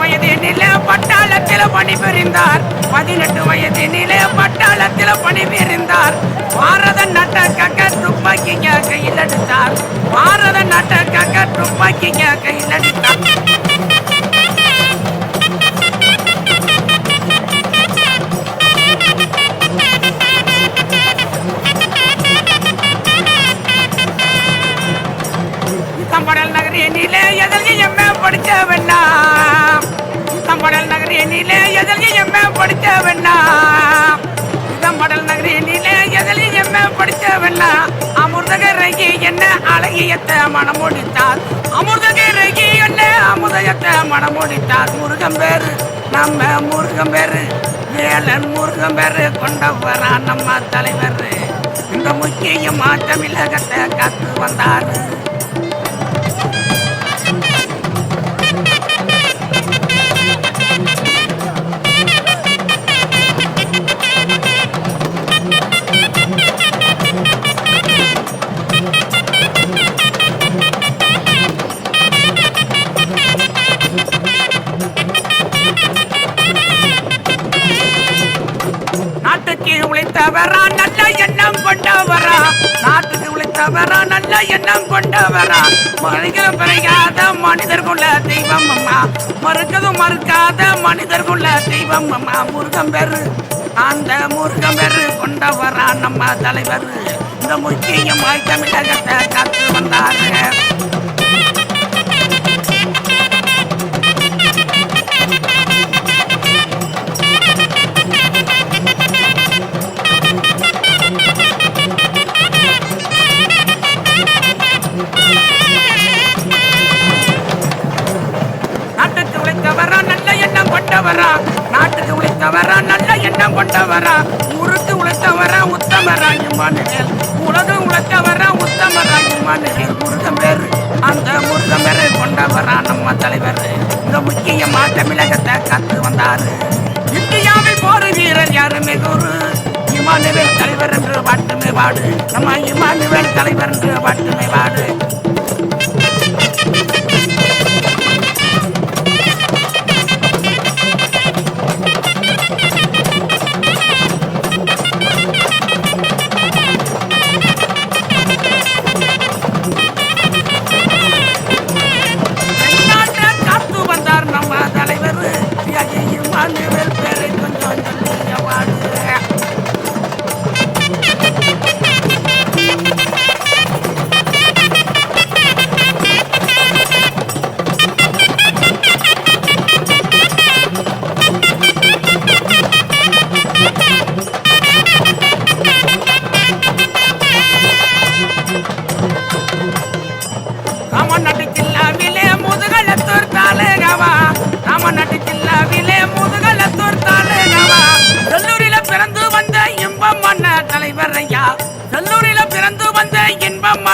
பதினெட்டு நிலை பட்டாளத்தில் பணிபுரிந்தார். பதினெட்டு வயதினிலே பட்டாளத்தில் பணிபுரிந்தார். பாரத நாட்ட கக்க கையில் எடுத்தார். பாரத நாட்ட கக்க கையில் எடுத்தார். அழகியத்தை மனமுடித்தார். முடித்தார் என்ன அமுதயத்தை மனமுடித்தார். முருகம் முருகன் பேரு நம்ம முருகன் பேரு வேலன் முருகன் பேரு கொண்டவரா நம்ம தலைவர். இந்த முக்கியமா தமிழகத்தை காத்து வந்தாரு. நாட்டுக்கு உழைத்தவரா நல்ல எண்ணம் கொண்டவரா. நாட்டுக்கு உழைத்தவரா நல்ல எண்ணம் கொண்டவரா. மனித பிறகாத மனிதர்குள்ள தெய்வம் அம்மா. மறுக்கதும் மறுக்காத மனிதர்குள்ள தெய்வம் அம்மா. முருகம் பெரு அந்த முருகம் பெரு கொண்டவரா நம்ம தலைவர். இந்த முக்கியமாய் தமிழகத்தை காத்து வந்தாரு. நல்ல உருட்டு உழைத்தவரா உத்தமரா இம்மானுவேல் உலகம் உழைத்தவரா உத்தமரா இம்மானுவேல் முருகன் பேரு அந்த முருகன் பேரை கொண்டவரா நம்ம தலைவர். இந்த முக்கியமா தமிழகத்தை கத்து வந்தாரு. இந்தியாவில் போர் வீரர் யாருமே குரு இமானுவேல் தலைவர் என்று பாட்டுமே பாடு நம்ம இமானுவேல் தலைவர் என்று பாட்டுமே பாடு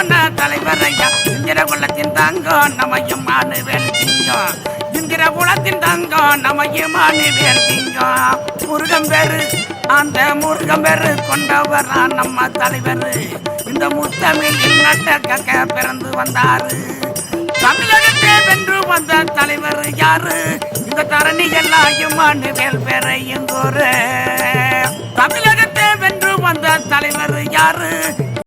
போன தலைவரையா தலைவர் ஐயா இந்திர குலத்தின் தங்கம் நமயும் மானுவேல் திங்கம் இந்திர குலத்தின் தங்கம் நமயும் மானுவேல் திங்கம் முருகன் பேரு அந்த முருகம் பேரு கொண்டவரா நம்ம தலைவர். இந்த முத்தமிழில் நட்டக்க பிறந்து வந்தாரு. தமிழகத்தை வென்று வந்த தலைவர் யாரு? இந்த தரணி எல்லாம் இம்மானுவேல் பேரை எங்கூரு தமிழகத்தை வென்று வந்த தலைவர் யாரு?